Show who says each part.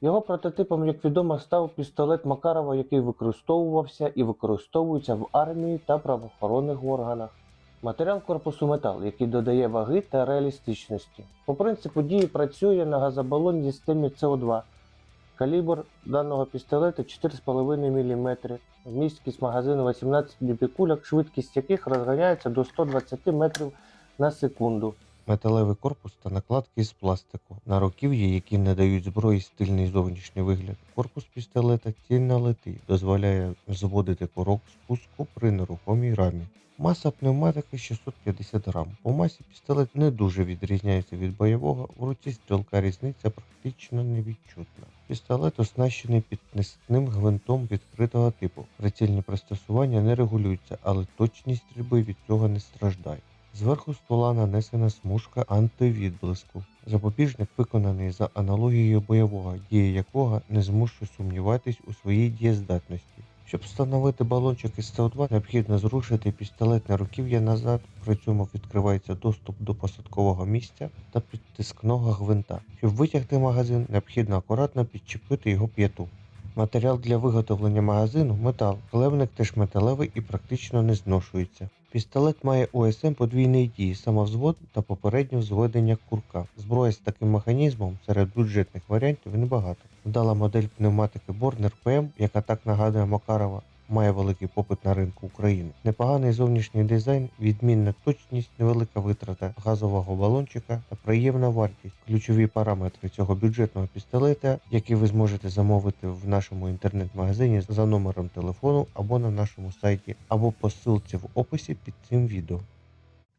Speaker 1: Його прототипом, як відомо, став пістолет Макарова, який використовувався і використовується в армії та правоохоронних органах. Матеріал корпусу метал, який додає ваги та реалістичності. По принципу дії працює на газобалонній системі СО2. Калібр даного пістолета 4,5 мм, вмісткість магазину 18 дюбі кульок, швидкість яких розганяється до 120 метрів на секунду.
Speaker 2: Металевий корпус та накладки з пластику, на руків'ї, які не дають зброї стильний зовнішній вигляд. Корпус пістолета цільно литий, дозволяє зводити порог спуску при нерухомій рамі. Маса пневматики 650 грам. По масі пістолет не дуже відрізняється від бойового, в руці стрілка різниця практично невідчутна. Пістолет оснащений піднесеним гвинтом відкритого типу. Прицільні пристосування не регулюються, але точність стрільби від цього не страждає. Зверху ствола нанесена смужка антивідблиску. Запобіжник виконаний за аналогією бойового, дія якого не змушує сумніватись у своїй дієздатності. Щоб встановити балончик із СО2, необхідно зрушити пістолетне руків'я назад, при цьому відкривається доступ до посадкового місця та підтискного гвинта. Щоб витягти магазин, необхідно акуратно підчепити його п'яту. Матеріал для виготовлення магазину метал, клевник теж металевий і практично не зношується. Пістолет має ОСМ подвійної дії, самовзвод та попереднє взведення курка. Зброя з таким механізмом серед бюджетних варіантів небагато. Вдала модель пневматики Борнер ПМ, яка так нагадує Макарова, має великий попит на ринку України. Непоганий зовнішній дизайн, відмінна точність, невелика витрата газового балончика та приємна вартість. Ключові параметри цього бюджетного пістолета, які ви зможете замовити в нашому інтернет-магазині за номером телефону або на нашому сайті, або по ссылці в описі під цим відео.